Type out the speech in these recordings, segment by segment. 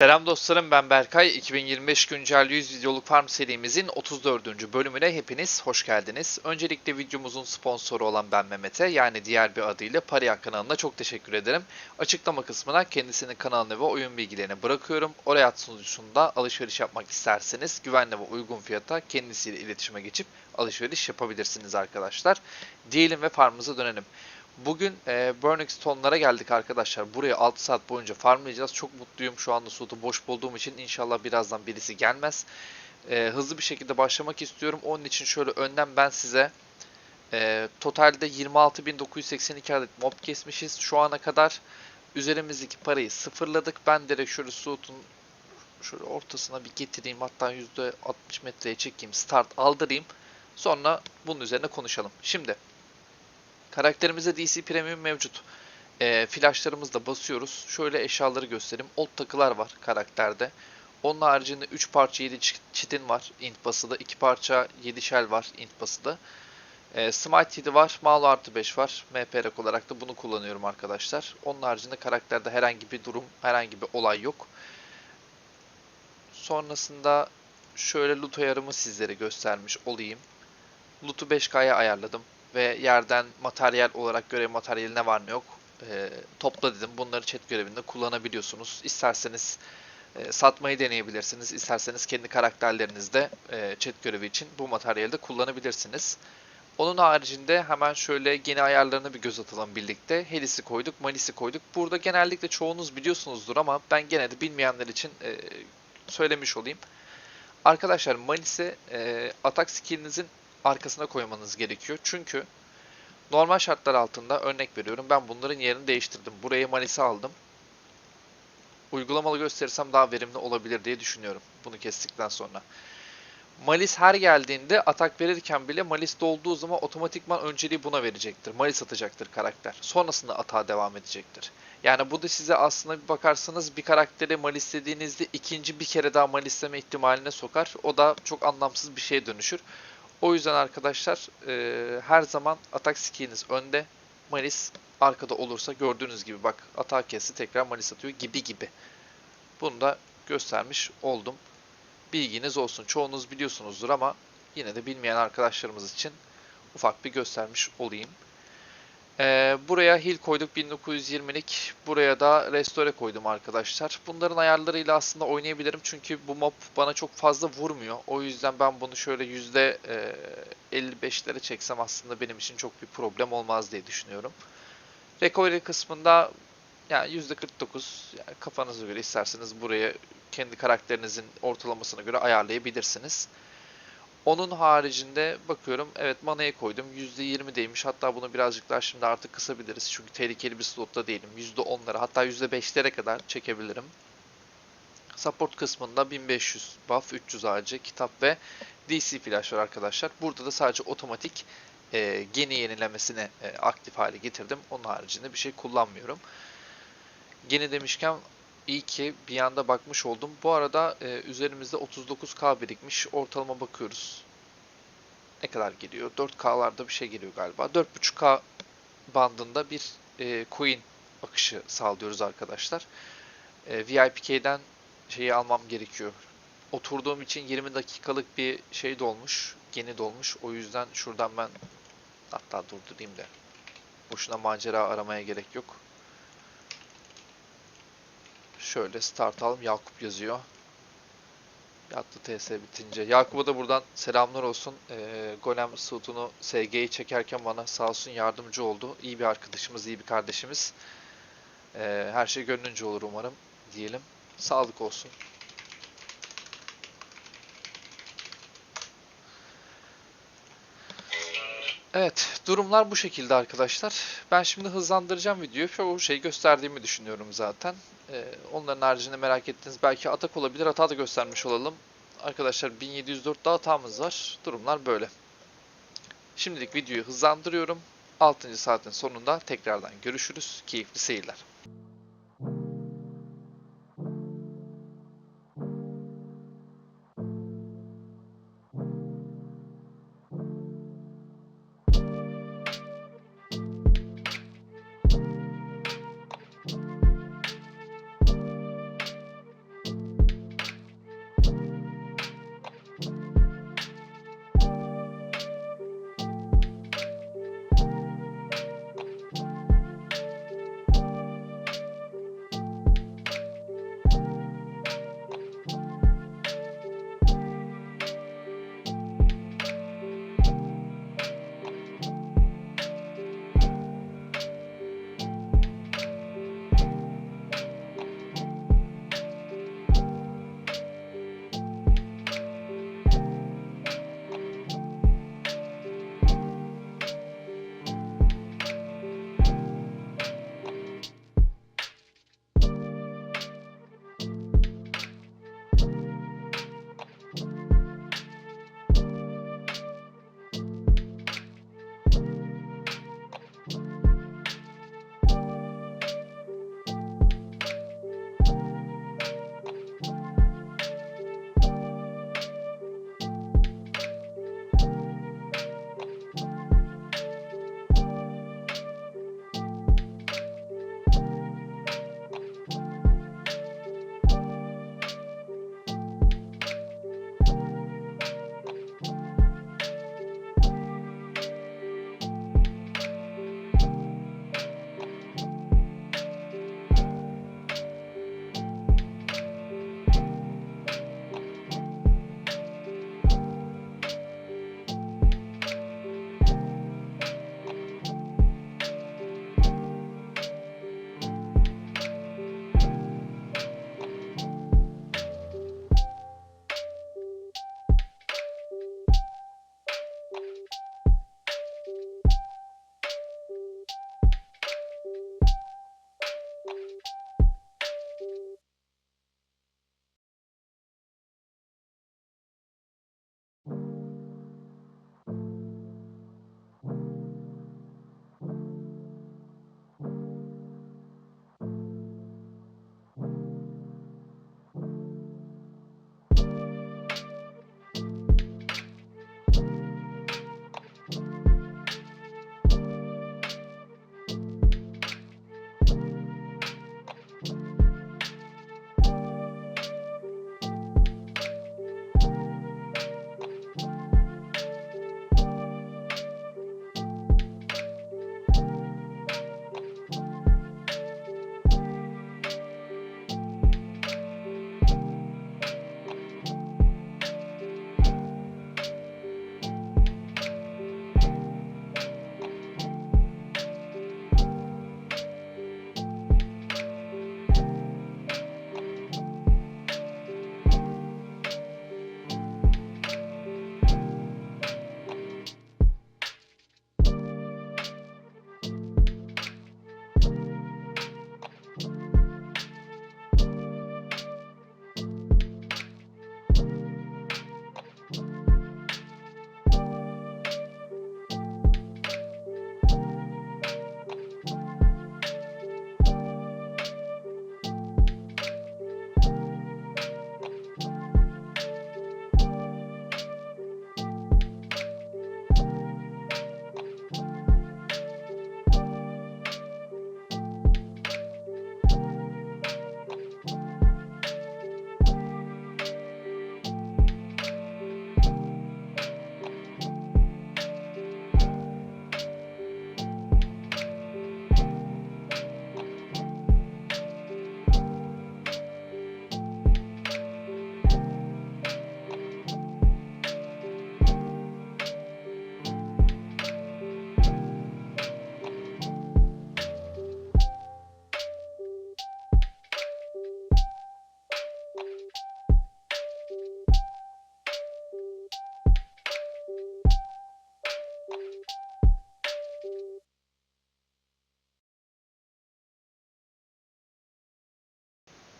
Selam dostlarım ben Berkay. 2025 güncel 100 videoluk farm serimizin 34. bölümüne hepiniz hoş geldiniz. Öncelikle videomuzun sponsoru olan ben Mehmet'e yani diğer bir adıyla Pariya kanalına çok teşekkür ederim. Açıklama kısmına kendisinin kanalını ve oyun bilgilerini bırakıyorum. Oraya sunucusunda alışveriş yapmak isterseniz güvenli ve uygun fiyata kendisiyle iletişime geçip alışveriş yapabilirsiniz arkadaşlar. Diyelim ve farmımıza dönelim. Bugün e, Burnix tonlara geldik arkadaşlar. Buraya 6 saat boyunca farmlayacağız. Çok mutluyum şu anda suutu boş bulduğum için. İnşallah birazdan birisi gelmez. E, hızlı bir şekilde başlamak istiyorum. Onun için şöyle önden ben size e, totalde 26.982 adet mob kesmişiz. Şu ana kadar üzerimizdeki parayı sıfırladık. Ben direkt şöyle suutun şöyle ortasına bir getireyim. Hatta %60 metreye çekeyim. Start aldırayım. Sonra bunun üzerine konuşalım. Şimdi Karakterimizde DC Premium mevcut. E, flashlarımızda basıyoruz. Şöyle eşyaları göstereyim. Old takılar var karakterde. Onun haricinde 3 parça 7 çitin var int basıda. 2 parça 7 shell var int basıda. E, Smite 7 var. Malo artı 5 var. MP olarak da bunu kullanıyorum arkadaşlar. Onun haricinde karakterde herhangi bir durum, herhangi bir olay yok. Sonrasında şöyle loot ayarımı sizlere göstermiş olayım. Loot'u 5K'ya ayarladım ve yerden materyal olarak görev materyali ne var ne yok e, topla dedim. Bunları chat görevinde kullanabiliyorsunuz. İsterseniz e, satmayı deneyebilirsiniz. İsterseniz kendi karakterlerinizde e, chat görevi için bu materyali de kullanabilirsiniz. Onun haricinde hemen şöyle yeni ayarlarına bir göz atalım birlikte. Helis'i koyduk, Malis'i koyduk. Burada genellikle çoğunuz biliyorsunuzdur ama ben gene de bilmeyenler için e, söylemiş olayım. Arkadaşlar Malis'i e, atak skillinizin arkasına koymanız gerekiyor. Çünkü normal şartlar altında örnek veriyorum ben bunların yerini değiştirdim. Buraya Malis'i aldım. Uygulamalı gösterirsem daha verimli olabilir diye düşünüyorum bunu kestikten sonra. Malis her geldiğinde atak verirken bile Malis dolduğu zaman otomatikman önceliği buna verecektir. Malis atacaktır karakter. Sonrasında atağa devam edecektir. Yani bu da size aslında bir bakarsanız bir karakteri malislediğinizde ikinci bir kere daha malisleme ihtimaline sokar. O da çok anlamsız bir şeye dönüşür. O yüzden arkadaşlar e, her zaman atak skilliniz önde. Malis arkada olursa gördüğünüz gibi bak atak kesti tekrar Malis atıyor gibi gibi. Bunu da göstermiş oldum. Bilginiz olsun. Çoğunuz biliyorsunuzdur ama yine de bilmeyen arkadaşlarımız için ufak bir göstermiş olayım. Ee, buraya Hill koyduk 1920'lik. Buraya da Restore koydum arkadaşlar. Bunların ayarlarıyla aslında oynayabilirim. Çünkü bu mob bana çok fazla vurmuyor. O yüzden ben bunu şöyle %55'lere çeksem aslında benim için çok bir problem olmaz diye düşünüyorum. Recovery kısmında yani %49 yani kafanıza göre isterseniz buraya kendi karakterinizin ortalamasına göre ayarlayabilirsiniz. Onun haricinde bakıyorum evet manaya koydum %20'deymiş hatta bunu birazcık daha şimdi artık kısabiliriz çünkü tehlikeli bir slotta değilim %10'lara hatta %5'lere kadar çekebilirim. Support kısmında 1500 buff, 300 AC, kitap ve DC flash var arkadaşlar. Burada da sadece otomatik e, geni yenilemesini e, aktif hale getirdim. Onun haricinde bir şey kullanmıyorum. Geni demişken İyi ki bir yanda bakmış oldum. Bu arada e, üzerimizde 39k birikmiş. Ortalama bakıyoruz. Ne kadar geliyor? 4k'larda bir şey geliyor galiba. 4.5k bandında bir e, coin akışı sağlıyoruz arkadaşlar. E, VIPK'den şeyi almam gerekiyor. Oturduğum için 20 dakikalık bir şey dolmuş. Yeni dolmuş. O yüzden şuradan ben hatta durdurayım da. Boşuna macera aramaya gerek yok. Şöyle start alalım. Yakup yazıyor. Yattı TS bitince. Yakup'a da buradan selamlar olsun. Ee, Golem Suit'unu SG'yi çekerken bana sağ olsun yardımcı oldu. İyi bir arkadaşımız, iyi bir kardeşimiz. Ee, her şey gönlünce olur umarım diyelim. Sağlık olsun. Evet, durumlar bu şekilde arkadaşlar. Ben şimdi hızlandıracağım videoyu. Çoğu şey gösterdiğimi düşünüyorum zaten. Ee, onların haricinde merak ettiğiniz belki atak olabilir. Hata da göstermiş olalım. Arkadaşlar 1704 daha hatamız var. Durumlar böyle. Şimdilik videoyu hızlandırıyorum. 6. saatin sonunda tekrardan görüşürüz. Keyifli seyirler.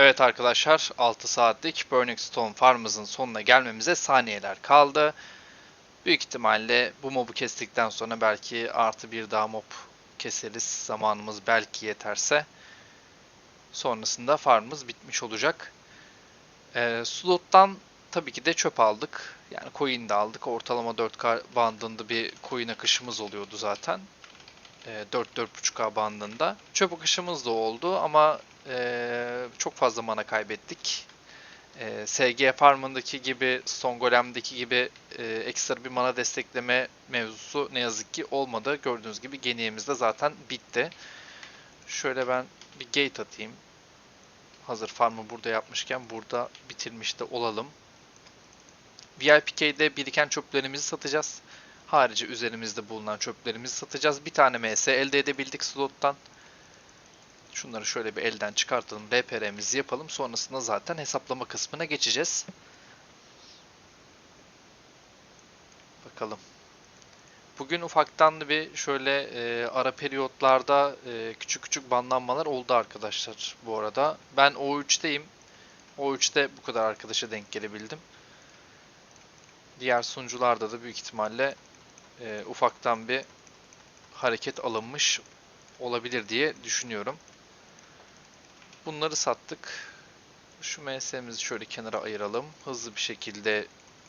Evet arkadaşlar 6 saatlik Burning Stone farmımızın sonuna gelmemize saniyeler kaldı. Büyük ihtimalle bu mobu kestikten sonra belki artı bir daha mob keseriz. Zamanımız belki yeterse. Sonrasında farmımız bitmiş olacak. Ee, slot'tan tabii ki de çöp aldık. Yani coin de aldık. Ortalama 4K bandında bir coin akışımız oluyordu zaten. Ee, 4-4.5K bandında. Çöp akışımız da oldu ama ee, çok fazla mana kaybettik. Ee, SG Farm'ındaki gibi, Stone Golem'deki gibi e, ekstra bir mana destekleme mevzusu ne yazık ki olmadı. Gördüğünüz gibi geniyemiz de zaten bitti. Şöyle ben bir gate atayım. Hazır farmı burada yapmışken burada bitirmiş de olalım. VIPK'de biriken çöplerimizi satacağız. Harici üzerimizde bulunan çöplerimizi satacağız. Bir tane MS elde edebildik slottan. Şunları şöyle bir elden çıkartalım. RPR'mizi yapalım. Sonrasında zaten hesaplama kısmına geçeceğiz. Bakalım. Bugün ufaktan bir şöyle e, ara periyotlarda e, küçük küçük banlanmalar oldu arkadaşlar bu arada. Ben O3'teyim. O3'te bu kadar arkadaşa denk gelebildim. Diğer sunucularda da büyük ihtimalle e, ufaktan bir hareket alınmış olabilir diye düşünüyorum. Bunları sattık. Şu MS'mizi şöyle kenara ayıralım. Hızlı bir şekilde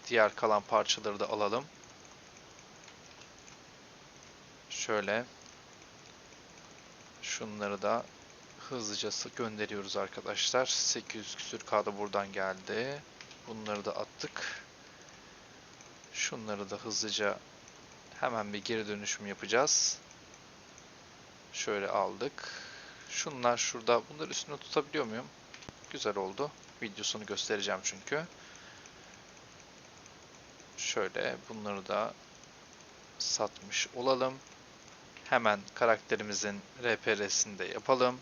diğer kalan parçaları da alalım. Şöyle. Şunları da hızlıca gönderiyoruz arkadaşlar. 800 küsür K'da buradan geldi. Bunları da attık. Şunları da hızlıca hemen bir geri dönüşüm yapacağız. Şöyle aldık. Şunlar şurada. Bunları üstüne tutabiliyor muyum? Güzel oldu. Videosunu göstereceğim çünkü. Şöyle bunları da satmış olalım. Hemen karakterimizin RPR'sini de yapalım.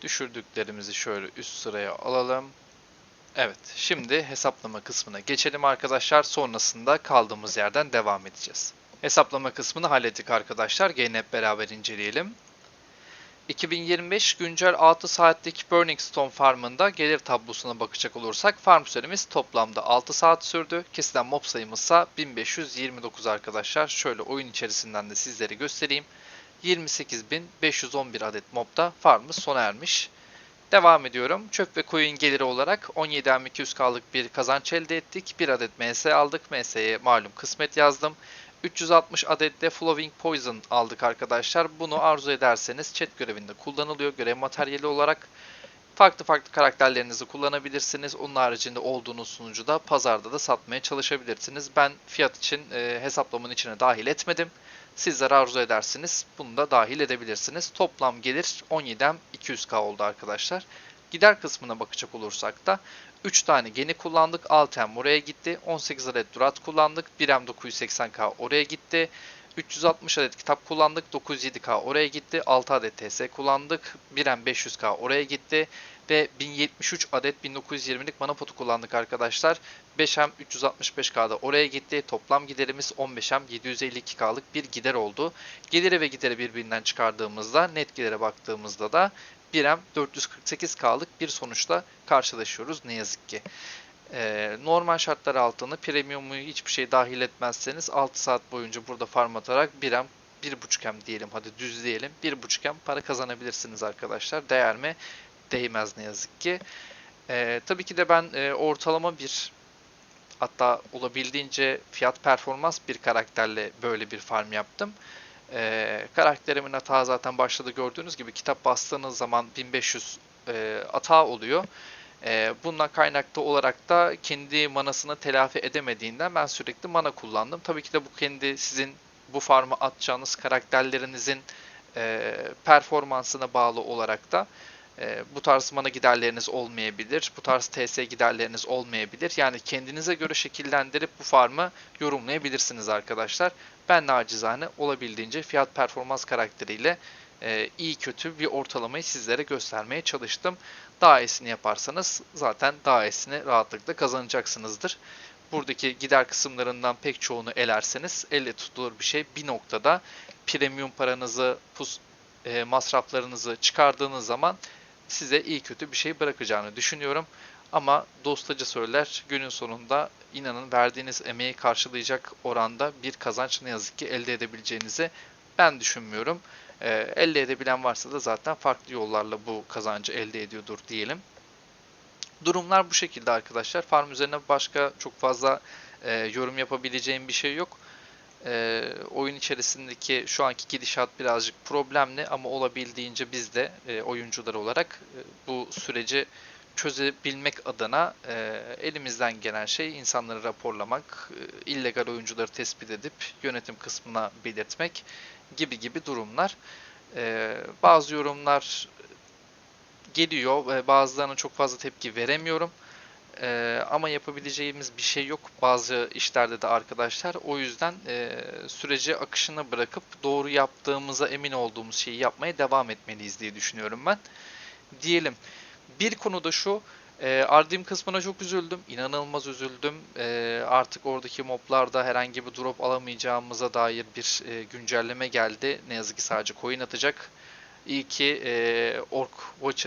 Düşürdüklerimizi şöyle üst sıraya alalım. Evet, şimdi hesaplama kısmına geçelim arkadaşlar. Sonrasında kaldığımız yerden devam edeceğiz. Hesaplama kısmını hallettik arkadaşlar. Gelin hep beraber inceleyelim. 2025 güncel 6 saatlik Burning Stone farmında gelir tablosuna bakacak olursak farm süremiz toplamda 6 saat sürdü. Kesilen mob sayımızsa 1529 arkadaşlar. Şöyle oyun içerisinden de sizlere göstereyim. 28.511 adet mobda farmımız sona ermiş. Devam ediyorum. Çöp ve coin geliri olarak 17M200K'lık bir kazanç elde ettik. 1 adet MS aldık. MS'ye malum kısmet yazdım. 360 adet de Flowing Poison aldık arkadaşlar. Bunu arzu ederseniz chat görevinde kullanılıyor. Görev materyali olarak farklı farklı karakterlerinizi kullanabilirsiniz. Onun haricinde olduğunuz sunucuda pazarda da satmaya çalışabilirsiniz. Ben fiyat için e, hesaplamanın içine dahil etmedim. Sizler arzu edersiniz. Bunu da dahil edebilirsiniz. Toplam gelir 17'den 200k oldu arkadaşlar. Gider kısmına bakacak olursak da 3 tane geni kullandık. 6M oraya gitti. 18 adet durat kullandık. 1M 980K oraya gitti. 360 adet kitap kullandık. 907K oraya gitti. 6 adet TS kullandık. 1M 500K oraya gitti. Ve 1073 adet 1920'lik mana potu kullandık arkadaşlar. 5M 365K'da oraya gitti. Toplam giderimiz 15M 752K'lık bir gider oldu. Geliri ve gideri birbirinden çıkardığımızda net gidere baktığımızda da 1M 448K'lık bir sonuçla karşılaşıyoruz ne yazık ki. Ee, normal şartlar altında premiumu hiçbir şey dahil etmezseniz 6 saat boyunca burada farm atarak 1M 1.5M diyelim hadi düz diyelim 1.5M para kazanabilirsiniz arkadaşlar. Değer mi? Değmez ne yazık ki. Ee, tabii ki de ben e, ortalama bir hatta olabildiğince fiyat performans bir karakterle böyle bir farm yaptım. Ee, karakterimin hata zaten başladı gördüğünüz gibi kitap bastığınız zaman 1500 e, hata oluyor. E, bundan kaynaklı olarak da kendi manasını telafi edemediğinden ben sürekli mana kullandım. Tabii ki de bu kendi sizin bu farmı atacağınız karakterlerinizin e, performansına bağlı olarak da e, bu tarz mana giderleriniz olmayabilir. Bu tarz TS giderleriniz olmayabilir. Yani kendinize göre şekillendirip bu farmı yorumlayabilirsiniz arkadaşlar. Ben nacizane olabildiğince fiyat performans karakteriyle e, iyi kötü bir ortalamayı sizlere göstermeye çalıştım. Daha iyisini yaparsanız zaten daha iyisini rahatlıkla kazanacaksınızdır. Buradaki gider kısımlarından pek çoğunu elerseniz elle tutulur bir şey. Bir noktada premium paranızı, pus, e, masraflarınızı çıkardığınız zaman size iyi kötü bir şey bırakacağını düşünüyorum. Ama dostacı söyler günün sonunda inanın verdiğiniz emeği karşılayacak oranda bir kazanç ne yazık ki elde edebileceğinizi ben düşünmüyorum. Ee, elde edebilen varsa da zaten farklı yollarla bu kazancı elde ediyordur diyelim. Durumlar bu şekilde arkadaşlar. Farm üzerine başka çok fazla e, yorum yapabileceğim bir şey yok. E, oyun içerisindeki şu anki gidişat birazcık problemli ama olabildiğince biz de e, oyuncular olarak e, bu süreci çözebilmek adına e, elimizden gelen şey insanları raporlamak, e, illegal oyuncuları tespit edip yönetim kısmına belirtmek gibi gibi durumlar. E, bazı yorumlar geliyor ve bazılarına çok fazla tepki veremiyorum. Ee, ama yapabileceğimiz bir şey yok bazı işlerde de arkadaşlar. O yüzden e, süreci akışına bırakıp doğru yaptığımıza emin olduğumuz şeyi yapmaya devam etmeliyiz diye düşünüyorum ben. Diyelim. Bir konu da şu. E, Ardim kısmına çok üzüldüm. İnanılmaz üzüldüm. E, artık oradaki moblarda herhangi bir drop alamayacağımıza dair bir e, güncelleme geldi. Ne yazık ki sadece coin atacak. İyi ki e, Orc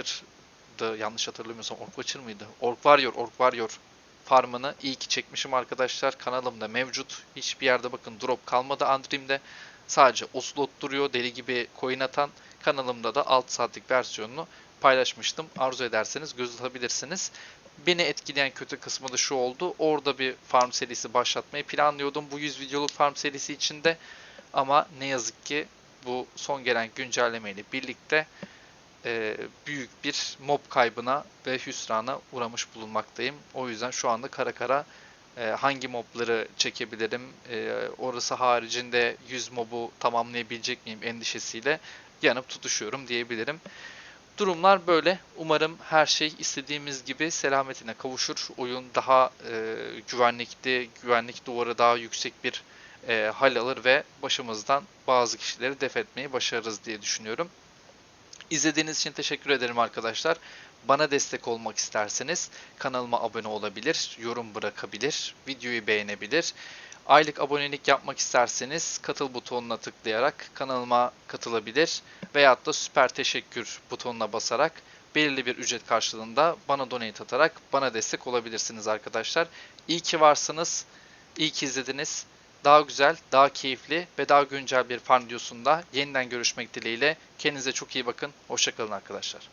Watcher'dı yanlış hatırlamıyorsam Orc Watcher mıydı? Orc Warrior, Orc Warrior farmını iyi ki çekmişim arkadaşlar. Kanalımda mevcut. Hiçbir yerde bakın drop kalmadı Andream'de. Sadece o slot duruyor. Deli gibi coin atan. Kanalımda da 6 saatlik versiyonunu paylaşmıştım. Arzu ederseniz göz atabilirsiniz. Beni etkileyen kötü kısmı da şu oldu. Orada bir farm serisi başlatmayı planlıyordum bu 100 videoluk farm serisi içinde. Ama ne yazık ki bu son gelen güncellemeyle birlikte e, büyük bir mob kaybına ve hüsrana uğramış bulunmaktayım. O yüzden şu anda kara kara e, hangi mobları çekebilirim, e, orası haricinde 100 mobu tamamlayabilecek miyim endişesiyle yanıp tutuşuyorum diyebilirim. Durumlar böyle. Umarım her şey istediğimiz gibi selametine kavuşur. Oyun daha e, güvenlikli, güvenlik duvarı daha yüksek bir e, hal alır ve başımızdan bazı kişileri def etmeyi başarırız diye düşünüyorum. İzlediğiniz için teşekkür ederim arkadaşlar. Bana destek olmak isterseniz kanalıma abone olabilir, yorum bırakabilir, videoyu beğenebilir. Aylık abonelik yapmak isterseniz katıl butonuna tıklayarak kanalıma katılabilir veyahut da süper teşekkür butonuna basarak belirli bir ücret karşılığında bana donate atarak bana destek olabilirsiniz arkadaşlar. İyi ki varsınız, iyi ki izlediniz. Daha güzel, daha keyifli ve daha güncel bir farm videosunda yeniden görüşmek dileğiyle. Kendinize çok iyi bakın. Hoşçakalın arkadaşlar.